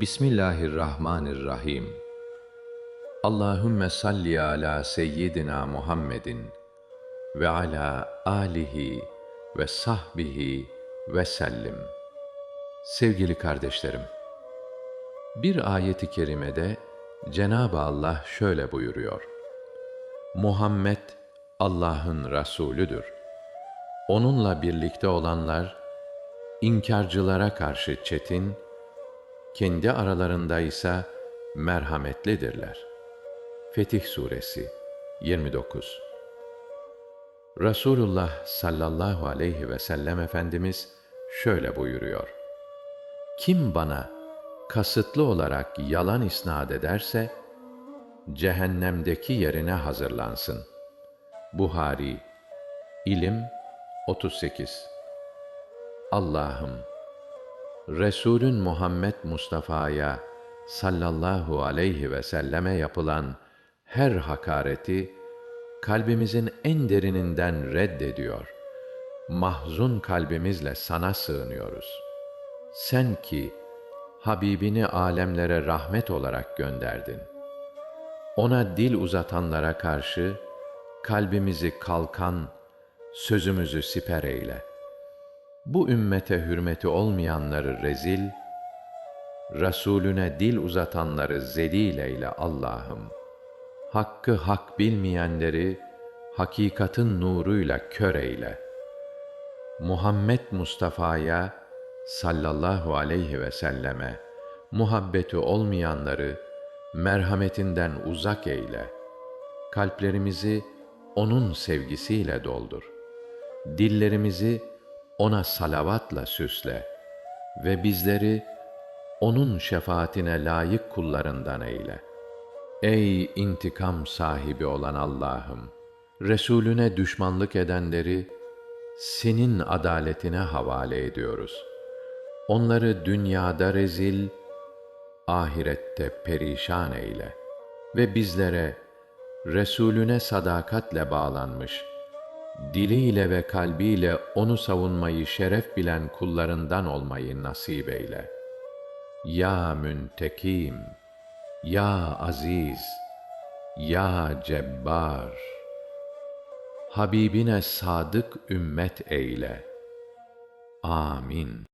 Bismillahirrahmanirrahim. Allahümme salli ala seyyidina Muhammedin ve ala alihi ve sahbihi ve sellim. Sevgili kardeşlerim, bir ayeti kerimede Cenab-ı Allah şöyle buyuruyor. Muhammed Allah'ın Resulüdür. Onunla birlikte olanlar, inkarcılara karşı çetin, kendi aralarında ise merhametlidirler. Fetih Suresi 29 Resulullah sallallahu aleyhi ve sellem Efendimiz şöyle buyuruyor. Kim bana kasıtlı olarak yalan isnat ederse, cehennemdeki yerine hazırlansın. Buhari İlim 38 Allah'ım, Resulün Muhammed Mustafa'ya sallallahu aleyhi ve selleme yapılan her hakareti kalbimizin en derininden reddediyor. Mahzun kalbimizle sana sığınıyoruz. Sen ki Habibini alemlere rahmet olarak gönderdin. Ona dil uzatanlara karşı kalbimizi kalkan, sözümüzü siper eyle. Bu ümmete hürmeti olmayanları rezil, Resulüne dil uzatanları zelil eyle Allah'ım. Hakkı hak bilmeyenleri hakikatin nuruyla kör eyle. Muhammed Mustafa'ya sallallahu aleyhi ve selleme muhabbeti olmayanları merhametinden uzak eyle. Kalplerimizi onun sevgisiyle doldur. Dillerimizi ona salavatla süsle ve bizleri onun şefaatine layık kullarından eyle. Ey intikam sahibi olan Allah'ım! Resulüne düşmanlık edenleri senin adaletine havale ediyoruz. Onları dünyada rezil, ahirette perişan eyle ve bizlere Resulüne sadakatle bağlanmış, diliyle ve kalbiyle onu savunmayı şeref bilen kullarından olmayı nasip eyle. Ya Müntekim, Ya Aziz, Ya Cebbar, Habibine sadık ümmet eyle. Amin.